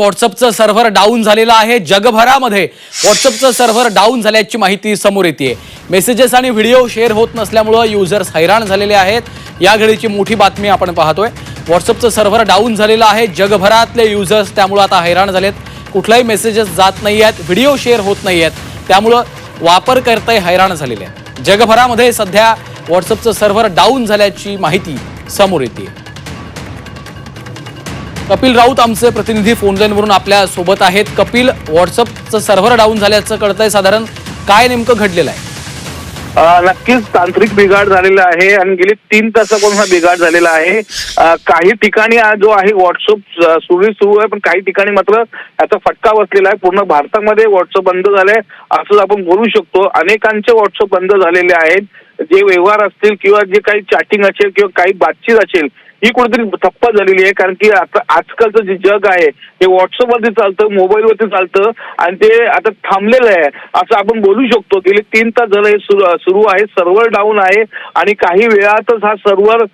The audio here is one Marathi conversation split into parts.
व्हॉट्सअपचं सर्व्हर डाऊन झालेलं आहे जगभरामध्ये. व्हॉट्सअपचं सर्व्हर डाऊन झाल्याची माहिती समोर येते मेसेजेस आणि व्हिडिओ शेअर होत नसल्यामुळं युजर्स हैराण झालेले आहेत. या घडीची मोठी बातमी आपण पाहतोय. व्हॉट्सअपचं सर्व्हर डाऊन झालेलं आहे. जगभरातले युजर्स त्यामुळं आता हैराण झालेत. कुठलाही मेसेजेस जात नाही आहेत. व्हिडिओ शेअर होत नाही आहेत. त्यामुळं वापरकर्ते हैराण झालेले आहेत. जगभरामध्ये सध्या व्हॉट्सअपचं सर्व्हर डाऊन झाल्याची माहिती समोर येते कपिल राऊत आमचे प्रतिनिधी फोनलाईनवरून आपल्यासोबत आहेत. कपिल व्हॉट्सअपचं सर्व्हर डाऊन झाल्याचं कळतंय साधारण. काय नेमकं घडलेलं आहे? नक्कीच तांत्रिक बिघाड झालेला आहे आणि गेली तीन तासापासून हा बिघाड झालेला आहे. काही ठिकाणी जो आहे व्हॉट्सअप सुरू सुरू आहे पण काही ठिकाणी मात्र याचा फटका बसलेला आहे. पूर्ण भारतामध्ये व्हॉट्सअप बंद झालंय असं आपण बोलू शकतो. अनेकांचे व्हॉट्सअप बंद झालेले आहेत. जे व्यवहार असतील किंवा जे काही चॅटिंग असेल किंवा काही बातचीत असेल ही कुठेतरी ठप्प झालेली आहे कारण की आता आजकालचं जे जग आहे ते व्हॉट्सअपवरती चालतं मोबाईलवरती चालतं आणि ते आता थांबलेलं आहे. असं आपण बोलू शकतो गेले तीन तास झालं हे सुरू आहे सर्व्हर डाऊन आहे आणि काही वेळातच हा सर्व्हर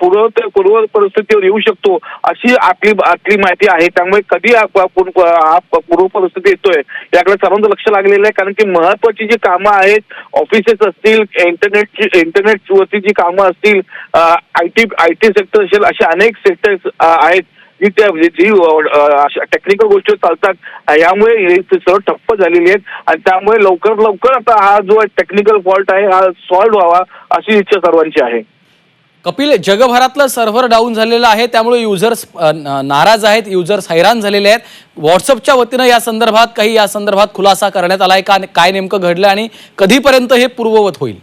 पूर्व पूर्व परिस्थितीवर येऊ शकतो अशी आपली आपली माहिती आहे. त्यामुळे कधी पूर्व परिस्थिती येतोय याकडे सर्वांचं लक्ष लागलेलं आहे कारण की महत्वाची जी कामं आहेत ऑफिसेस असतील इंटरनेटची इंटरनेटवरती जी कामं असतील I T I T sector असेल असे अनेक सेक्टर्स आहेत जी त्या जी टेक्निकल गोष्टी चालतात. यामुळे हे सर्व ठप्प झालेली आहेत. आणि त्यामुळे लवकर लवकर आता हा जो टेक्निकल फॉल्ट आहे हा सॉल्व्ह व्हावा अशी इच्छा सर्वांची आहे. कपिल जगभरातलं सर्व्हर डाऊन झालेलं आहे. त्यामुळे युजर्स नाराज आहेत. युजर्स हैराण झालेले आहेत. व्हॉट्सअपच्या वतीनं या संदर्भात काही या संदर्भात खुलासा करण्यात आलाय का? काय नेमकं घडलं आणि कधीपर्यंत हे पूर्ववत होईल?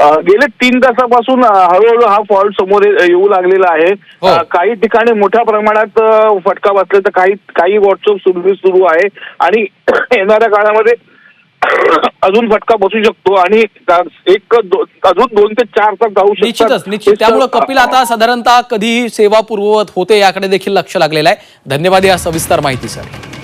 गेले तीन तासापासून हळूहळू हा फॉल्ट समोर येऊ लागलेला आहे. हो. काही ठिकाणी मोठ्या प्रमाणात फटका बसले तर काही काही व्हॉट्सअप सुरू सुरू आहे. आणि येणाऱ्या काळामध्ये अजून फटका बसू शकतो आणि एक दो- अजून दोन ते चार तास जाऊ निश्चितच निश्चित. त्यामुळे कपिल आता साधारणतः कधीही सेवा पूर्ववत होते याकडे देखील लक्ष लागलेलं आहे. धन्यवाद या सविस्तर माहितीसाठी.